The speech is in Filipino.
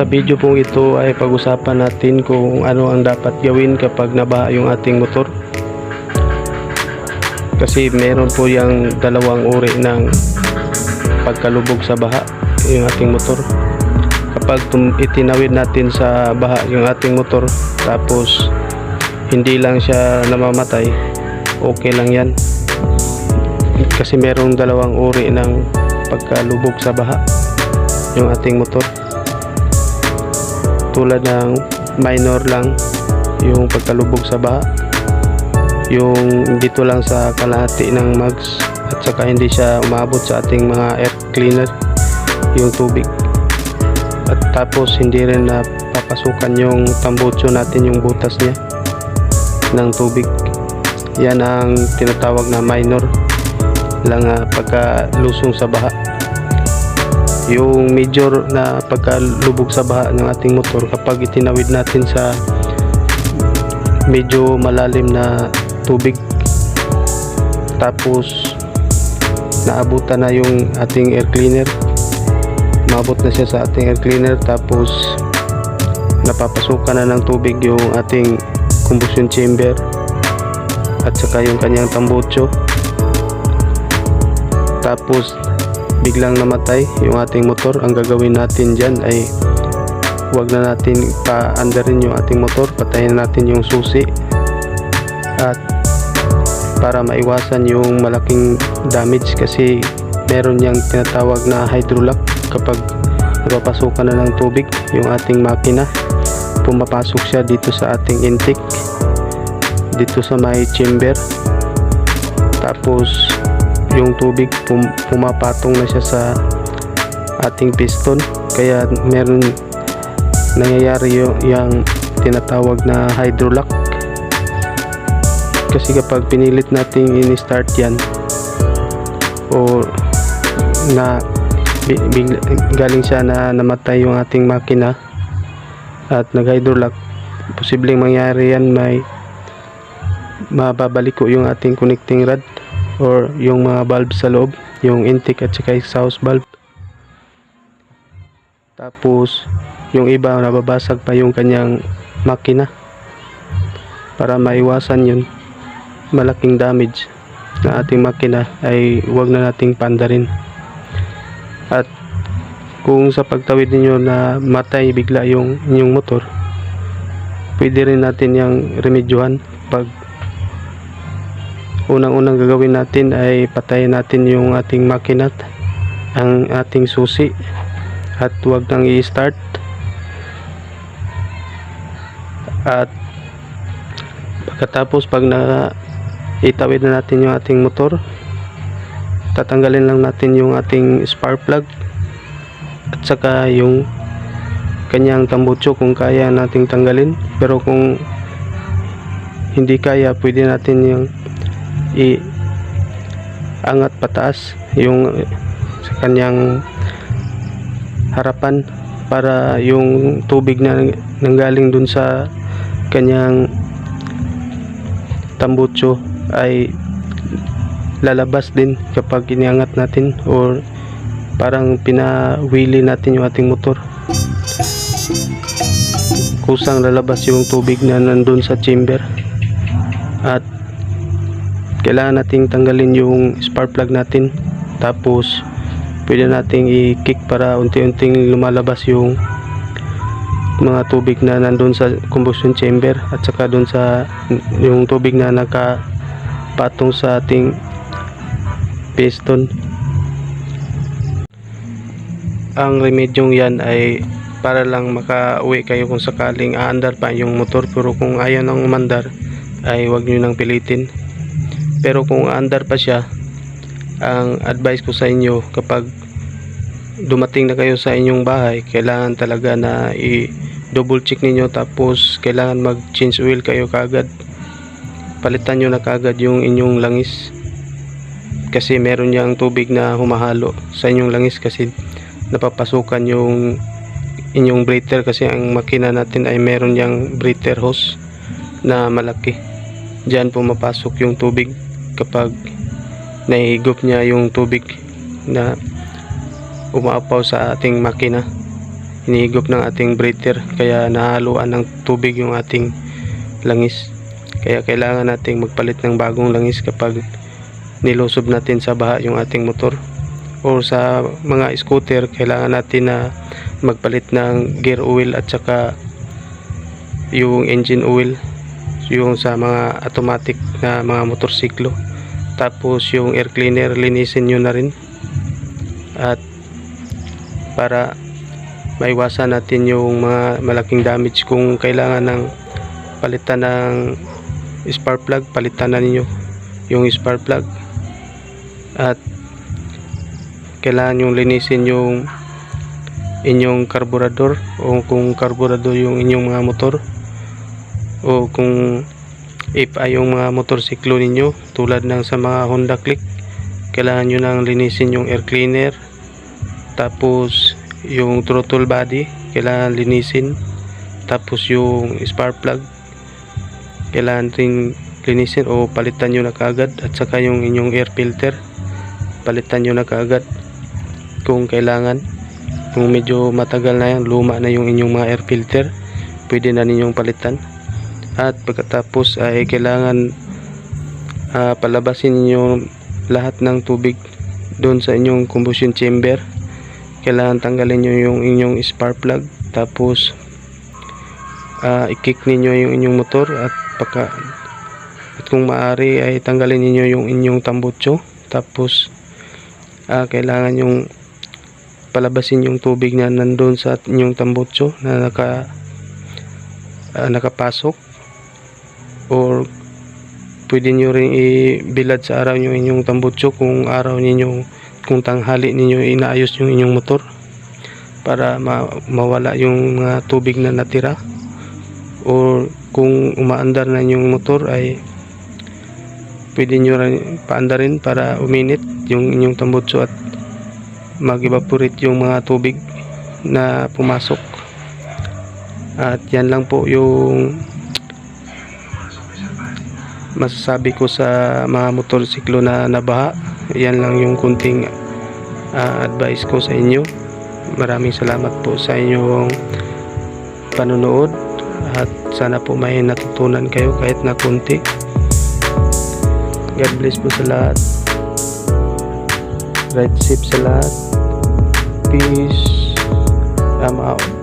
Sa video pong ito ay pag-usapan natin kung ano ang dapat gawin kapag nabaha yung ating motor. Kasi meron po yung dalawang uri ng pagkalubog sa baha yung ating motor. Kapag itinawid natin sa baha yung ating motor tapos hindi lang siya namamatay, okay lang yan. Kasi merong dalawang uri ng pagkalubog sa baha yung ating motor tulad ng minor lang yung pagkalubog sa baha yung dito lang sa kalahati ng mags at saka hindi siya umabot sa ating mga air cleaner yung tubig. At tapos hindi rin na papasukan yung tambutso natin yung butas niya ng tubig. Yan ang tinatawag na minor lang ah, pagkalusong sa baha yung major na pagkalubog sa baha ng ating motor kapag itinawid natin sa medyo malalim na tubig tapos naabutan na yung ating air cleaner maabot na siya sa ating air cleaner tapos napapasukan na ng tubig yung ating combustion chamber at saka yung kanyang tambutso tapos biglang namatay yung ating motor. Ang gagawin natin dyan ay huwag na natin paandarin yung ating motor. Patayin natin yung susi. At para maiwasan yung malaking damage kasi meron niyang tinatawag na hydrolock kapag napapasukan na ng tubig yung ating makina pumapasok siya dito sa ating intake. Dito sa may chamber. Tapos yung tubig pum- pumapatong na siya sa ating piston. Kaya meron nangyayari yung, tinatawag na hydrolock kasi kapag pinilit nating in-start yan o na galing siya na namatay yung ating makina at nag-hydrolock posibleng mangyari yan may mababalik ko yung ating connecting rod or yung mga valve sa loob yung intake at saka exhaust valve tapos yung iba nababasag pa yung kanyang makina para maiwasan yun. Malaking damage na ating makina ay huwag na nating pandarin. At kung sa pagtawid ninyo na matay bigla yung inyong motor pwede rin natin yung remedyohan pag unang-unang gagawin natin ay patayin natin yung ating makina ang ating susi at huwag nang i-start. At pagkatapos pag na itawid na natin yung ating motor tatanggalin lang natin yung ating spark plug at saka yung kanyang tambutso kung kaya nating tanggalin. Pero kung hindi kaya pwede natin yung i angat pataas yung sa kanyang harapan para yung tubig na nanggaling dun sa kanyang tambutso ay lalabas din kapag iniangat natin or parang pinawili natin yung ating motor. Kusang lalabas yung tubig na nandun sa chamber at kailangan nating tanggalin yung spark plug natin. Tapos pwede nating i-kick para unti-unting lumalabas yung mga tubig na nandun sa combustion chamber at saka dun sa yung tubig na nakapatong sa ating piston. Ang remedyong yan ay para lang makauwi kayo kung sakaling aandar pa yung motor. Pero kung ayaw nang umandar ay huwag nyo nang pilitin pero kung aandar pa siya ang advice ko sa inyo kapag dumating na kayo sa inyong bahay kailangan talaga na i double check ninyo tapos kailangan mag change oil kayo kagad palitan nyo na kagad yung inyong langis kasi meron yang tubig na humahalo sa inyong langis kasi napapasukan yung inyong breather kasi ang makina natin ay meron yang breather hose na malaki. Diyan pumapasok yung tubig kapag naihigop niya yung tubig na umaapaw sa ating makina hinihigop ng ating breather kaya nahaluan ng tubig yung ating langis. Kaya kailangan nating magpalit ng bagong langis kapag nilusob natin sa baha yung ating motor. O sa mga scooter kailangan natin na magpalit ng gear oil at saka yung engine oil yung sa mga automatic na mga motorsiklo. Tapos yung air cleaner linisin nyo na rin. At para maiwasan natin yung mga malaking damage kung kailangan ng palitan ng spark plug palitan na ninyo yung spark plug. At kailangan yung linisin yung inyong karburador o kung karburador yung inyong mga motor o kung ay yung mga motorsiklo ninyo tulad ng sa mga Honda Click kailangan nyo nang linisin yung air cleaner tapos yung throttle body kailangan linisin tapos yung spark plug kailangan rin linisin o palitan nyo na kaagad at saka yung inyong air filter palitan nyo na kaagad kung kailangan. Kung medyo matagal na yan luma na yung inyong mga air filter pwede na ninyong palitan at pagkatapos ay kailangan ah, palabasin ninyo lahat ng tubig doon sa inyong combustion chamber. Kailangan tanggalin nyo yung inyong spark plug. Tapos ah, i-kick ninyo yung inyong motor at pagka at kung maaari ay tanggalin ninyo yung inyong tambutso tapos ah, kailangan yung palabasin yung tubig na nandun sa inyong tambutso na naka ah, nakapasok or pwede nyo rin ibilad sa araw yung inyong tambutso kung araw ninyo kung tanghali ninyo inaayos yung inyong motor para ma- mawala yung mga tubig na natira. Or kung umaandar na yung motor ay pwede nyo rin paandarin para uminit yung inyong tambutso at mag-evaporate yung mga tubig na pumasok. At yan lang po yung masasabi ko sa mga motorsiklo na nabaha. Yan lang yung kunting ah, advice ko sa inyo. Maraming salamat po sa inyong panonood at sana po may natutunan kayo kahit na kunti. God bless po sa lahat. Ride safe sa lahat. Peace. I'm out